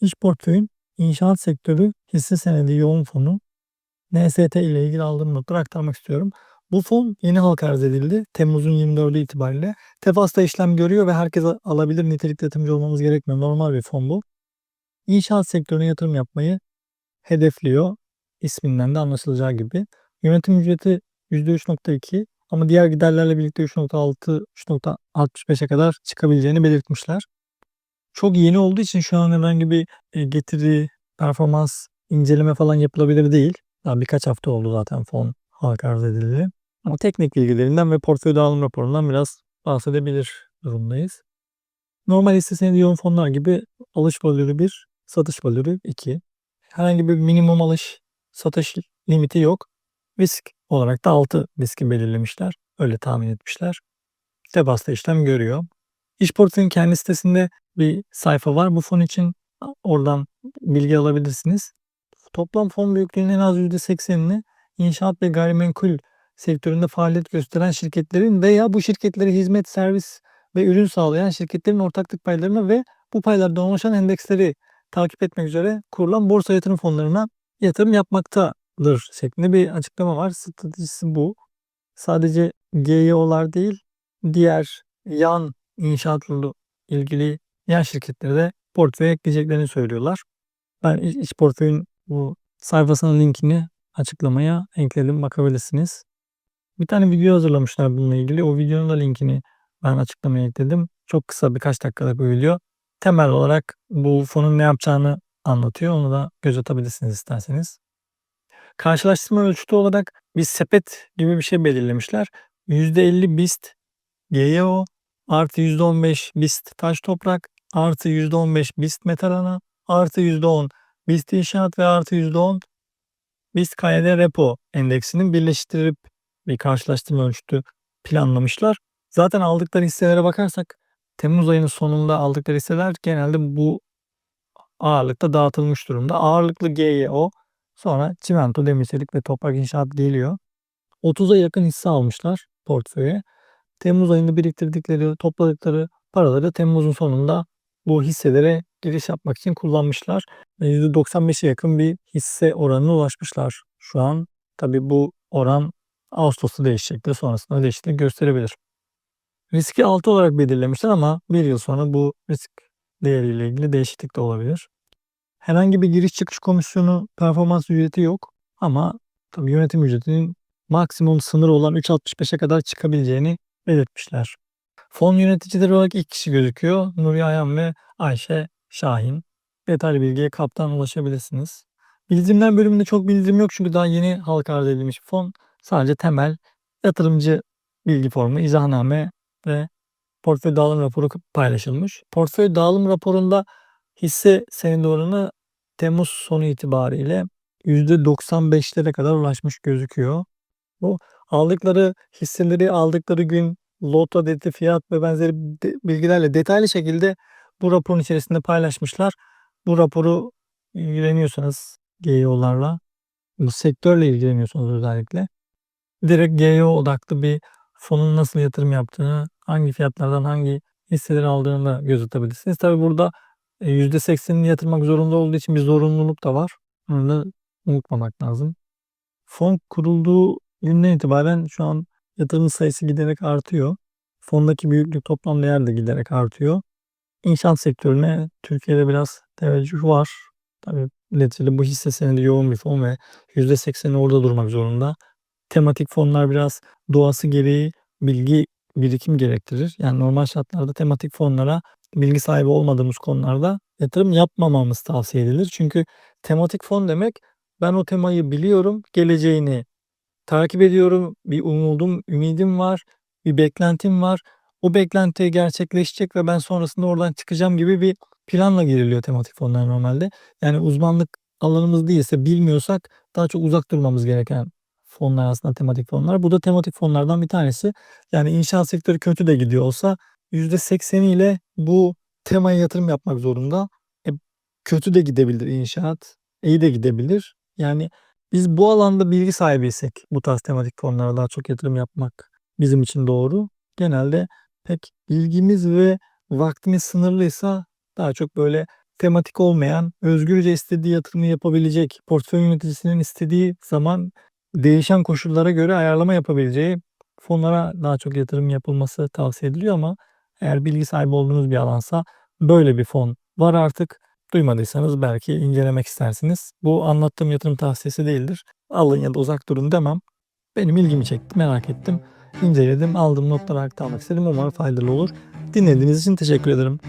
İş portföyün inşaat sektörü hisse senedi yoğun fonu NST ile ilgili aldığım notları aktarmak istiyorum. Bu fon yeni halka arz edildi. Temmuz'un 24'ü itibariyle. Tefas'ta işlem görüyor ve herkes alabilir nitelikli yatırımcı olmamız gerekmiyor. Normal bir fon bu. İnşaat sektörüne yatırım yapmayı hedefliyor. İsminden de anlaşılacağı gibi. Yönetim ücreti %3.2 ama diğer giderlerle birlikte 3.6, 3.65'e kadar çıkabileceğini belirtmişler. Çok yeni olduğu için şu an herhangi bir e, getiri, performans inceleme falan yapılabilir değil. Daha birkaç hafta oldu zaten fon halka arz edildi. Ama teknik bilgilerinden ve portföy dağılım raporundan biraz bahsedebilir durumdayız. Normal hisse senedi yoğun fonlar gibi alış valörü 1, satış valörü 2. Herhangi bir minimum alış satış limiti yok. Risk olarak da 6 riski belirlemişler. Öyle tahmin etmişler. Tebas'ta işlem görüyor. İş portföyün kendi sitesinde bir sayfa var bu fon için. Oradan bilgi alabilirsiniz. Toplam fon büyüklüğünün en az %80'ini inşaat ve gayrimenkul sektöründe faaliyet gösteren şirketlerin veya bu şirketlere hizmet, servis ve ürün sağlayan şirketlerin ortaklık paylarına ve bu paylardan oluşan endeksleri takip etmek üzere kurulan borsa yatırım fonlarına yatırım yapmaktadır şeklinde bir açıklama var. Stratejisi bu. Sadece GYO'lar değil, diğer yan inşaatla ilgili yan şirketleri de portföye ekleyeceklerini söylüyorlar. Ben iş portföyün bu sayfasının linkini açıklamaya ekledim bakabilirsiniz. Bir tane video hazırlamışlar bununla ilgili. O videonun da linkini ben açıklamaya ekledim. Çok kısa birkaç dakikalık bir video. Temel olarak bu fonun ne yapacağını anlatıyor. Onu da göz atabilirsiniz isterseniz. Karşılaştırma ölçütü olarak bir sepet gibi bir şey belirlemişler. %50 BIST GYO artı %15 BIST taş toprak artı %15 BIST metal ana artı %10 BIST inşaat ve artı %10 BIST KYD repo endeksinin birleştirip bir karşılaştırma ölçütü planlamışlar. Zaten aldıkları hisselere bakarsak Temmuz ayının sonunda aldıkları hisseler genelde bu ağırlıkta dağıtılmış durumda. Ağırlıklı GYO sonra çimento, demirçelik ve toprak inşaat geliyor. 30'a yakın hisse almışlar portföye. Temmuz ayında biriktirdikleri, topladıkları paraları Temmuz'un sonunda bu hisselere giriş yapmak için kullanmışlar. %95'e yakın bir hisse oranına ulaşmışlar şu an. Tabi bu oran Ağustos'ta değişecektir. Sonrasında değişiklik gösterebilir. Riski 6 olarak belirlemişler ama bir yıl sonra bu risk değeriyle ilgili değişiklik de olabilir. Herhangi bir giriş çıkış komisyonu performans ücreti yok ama tabii yönetim ücretinin maksimum sınır olan 3.65'e kadar çıkabileceğini belirtmişler. Fon yöneticileri olarak iki kişi gözüküyor. Nuri Ayhan ve Ayşe Şahin. Detaylı bilgiye kaptan ulaşabilirsiniz. Bildirimler bölümünde çok bildirim yok çünkü daha yeni halka arz edilmiş fon. Sadece temel yatırımcı bilgi formu, izahname ve portföy dağılım raporu paylaşılmış. Portföy dağılım raporunda hisse senedi oranı Temmuz sonu itibariyle %95'lere kadar ulaşmış gözüküyor. Bu aldıkları hisseleri aldıkları gün lot adeti, fiyat ve benzeri bilgilerle detaylı şekilde bu raporun içerisinde paylaşmışlar. Bu raporu ilgileniyorsanız GEO'larla, bu sektörle ilgileniyorsanız özellikle direkt GEO odaklı bir fonun nasıl yatırım yaptığını, hangi fiyatlardan hangi hisseleri aldığını da göz atabilirsiniz. Tabi burada %80'ini yatırmak zorunda olduğu için bir zorunluluk da var. Onu da unutmamak lazım. Fon kurulduğu günden itibaren şu an yatırım sayısı giderek artıyor. Fondaki büyüklük toplam değer de giderek artıyor. İnşaat sektörüne Türkiye'de biraz teveccüh var. Tabii neticede bu hisse senedi yoğun bir fon ve %80'i orada durmak zorunda. Tematik fonlar biraz doğası gereği bilgi birikim gerektirir. Yani normal şartlarda tematik fonlara bilgi sahibi olmadığımız konularda yatırım yapmamamız tavsiye edilir. Çünkü tematik fon demek ben o temayı biliyorum, geleceğini takip ediyorum, bir umudum, ümidim var, bir beklentim var. O beklenti gerçekleşecek ve ben sonrasında oradan çıkacağım gibi bir planla giriliyor tematik fonlar normalde. Yani uzmanlık alanımız değilse bilmiyorsak daha çok uzak durmamız gereken fonlar aslında tematik fonlar. Bu da tematik fonlardan bir tanesi. Yani inşaat sektörü kötü de gidiyor olsa %80 ile bu temaya yatırım yapmak zorunda. E, kötü de gidebilir inşaat, iyi de gidebilir. Yani biz bu alanda bilgi sahibiysek bu tarz tematik fonlara daha çok yatırım yapmak bizim için doğru. Genelde pek bilgimiz ve vaktimiz sınırlıysa daha çok böyle tematik olmayan, özgürce istediği yatırımı yapabilecek, portföy yöneticisinin istediği zaman değişen koşullara göre ayarlama yapabileceği fonlara daha çok yatırım yapılması tavsiye ediliyor ama eğer bilgi sahibi olduğunuz bir alansa böyle bir fon var artık. Duymadıysanız belki incelemek istersiniz. Bu anlattığım yatırım tavsiyesi değildir. Alın ya da uzak durun demem. Benim ilgimi çekti, merak ettim. İnceledim, aldığım notları aktarmak istedim. Umarım faydalı olur. Dinlediğiniz için teşekkür ederim.